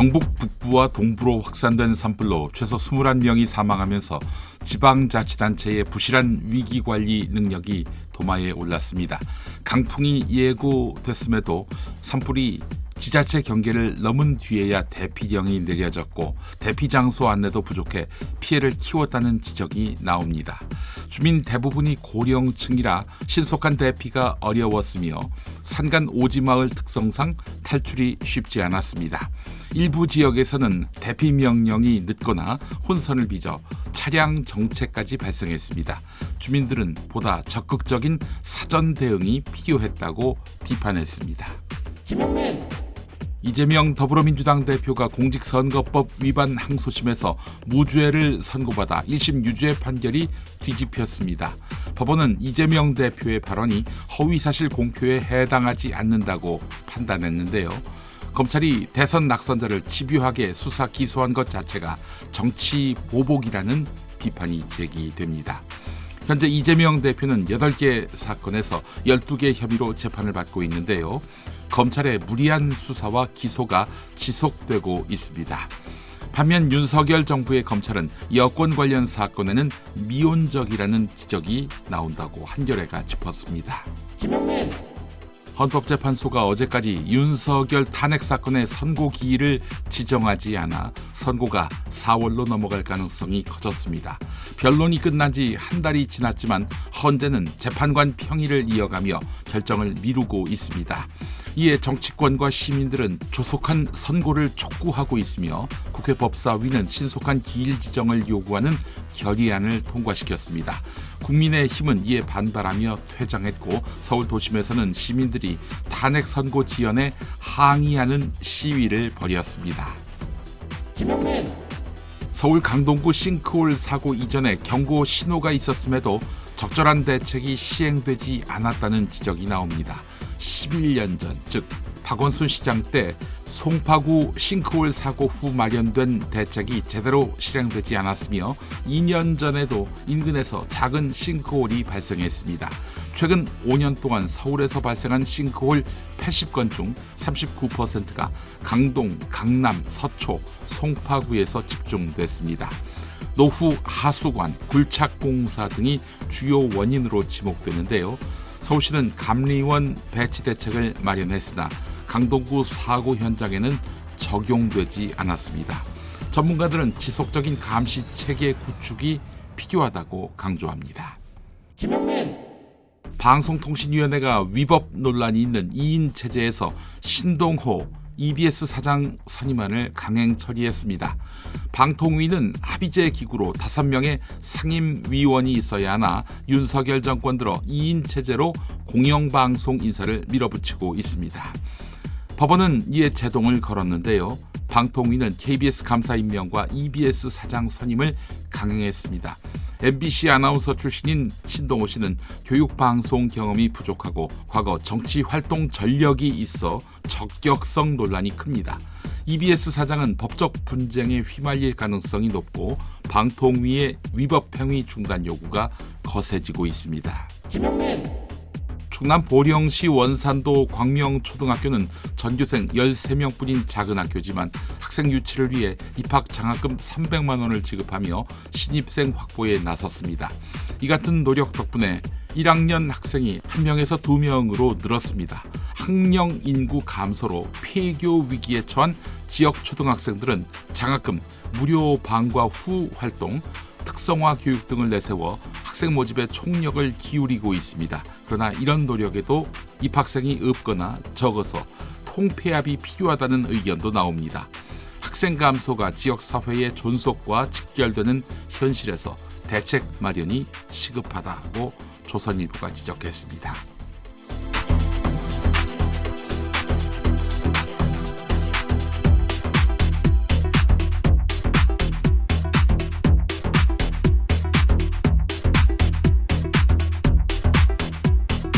경북 북부와 동부로 확산된 산불로 최소 21명이 사망하면서 지방자치단체의 부실한 위기관리 능력이 도마에 올랐습니다. 강풍이 예고됐음에도 산불이 지자체 경계를 넘은 뒤에야 대피령이 내려졌고 대피 장소 안내도 부족해 피해를 키웠다는 지적이 나옵니다. 주민 대부분이 고령층이라 신속한 대피가 어려웠으며 산간 오지마을 특성상 탈출이 쉽지 않았습니다. 일부 지역에서는 대피 명령이 늦거나 혼선을 빚어 차량 정체까지 발생했습니다. 주민들은 보다 적극적인 사전 대응이 필요했다고 비판했습니다. 이재명 더불어민주당 대표가 공직선거법 위반 항소심에서 무죄를 선고받아 1심 유죄 판결이 뒤집혔습니다. 법원은 이재명 대표의 발언이 허위사실 공표에 해당하지 않는다고 판단했는데요. 검찰이 대선 낙선자를 집요하게 수사 기소한 것 자체가 정치 보복이라는 비판이 제기됩니다. 현재 이재명 대표는 8개 사건에서 12개 혐의로 재판을 받고 있는데요. 검찰의 무리한 수사와 기소가 지속되고 있습니다. 반면 윤석열 정부의 검찰은 여권 관련 사건에는 미온적이라는 지적이 나온다고 한겨레가 짚었습니다. 헌법재판소가 어제까지 윤석열 탄핵 사건의 선고 기일을 지정하지 않아 선고가 4월로 넘어갈 가능성이 커졌습니다. 변론이 끝난 지 한 달이 지났지만 헌재는 재판관 평의를 이어가며 결정을 미루고 있습니다. 이에 정치권과 시민들은 조속한 선고를 촉구하고 있으며 국회 법사위는 신속한 기일 지정을 요구하는 결의안을 통과시켰습니다. 국민의힘은 이에 반발하며 퇴장했고 서울 도심에서는 시민들이 탄핵 선고 지연에 항의하는 시위를 벌였습니다. 서울 강동구 싱크홀 사고 이전에 경고 신호가 있었음에도 적절한 대책이 시행되지 않았다는 지적이 나옵니다. 11년 전, 즉 박원순 시장 때 송파구 싱크홀 사고 후 마련된 대책이 제대로 실행되지 않았으며 2년 전에도 인근에서 작은 싱크홀이 발생했습니다. 최근 5년 동안 서울에서 발생한 싱크홀 80건 중 39%가 강동, 강남, 서초, 송파구에서 집중됐습니다. 노후 하수관, 굴착공사 등이 주요 원인으로 지목되는데요. 서울시는 감리원 배치 대책을 마련했으나 강동구 사고 현장에는 적용되지 않았습니다. 전문가들은 지속적인 감시 체계 구축이 필요하다고 강조합니다. 방송통신위원회가 위법 논란이 있는 2인 체제에서 신동호 EBS 사장 선임안을 강행 처리했습니다. 방통위는 합의제 기구로 5명의 상임위원이 있어야 하나 윤석열 정권 들어 2인 체제로 공영방송 인사를 밀어붙이고 있습니다. 법원은 이에 제동을 걸었는데요. 방통위는 KBS 감사 임명과 EBS 사장 선임을 강행했습니다. MBC 아나운서 출신인 신동호 씨는 교육방송 경험이 부족하고 과거 정치 활동 전력이 있어 적격성 논란이 큽니다. EBS 사장은 법적 분쟁에 휘말릴 가능성이 높고 방통위의 위법 행위 중단 요구가 거세지고 있습니다. 충남 보령시 원산도 광명초등학교는 전교생 13명뿐인 작은 학교지만 학생 유치를 위해 입학 장학금 300만 원을 지급하며 신입생 확보에 나섰습니다. 이 같은 노력 덕분에 1학년 학생이 1명에서 2명으로 늘었습니다. 학령 인구 감소로 폐교 위기에 처한 지역 초등학생들은 장학금, 무료 방과 후 활동, 특성화 교육 등을 내세워 학생 모집에 총력을 기울이고 있습니다. 그러나 이런 노력에도 입학생이 없거나 적어서 통폐합이 필요하다는 의견도 나옵니다. 학생 감소가 지역 사회의 존속과 직결되는 현실에서 대책 마련이 시급하다고 조선일보가 지적했습니다.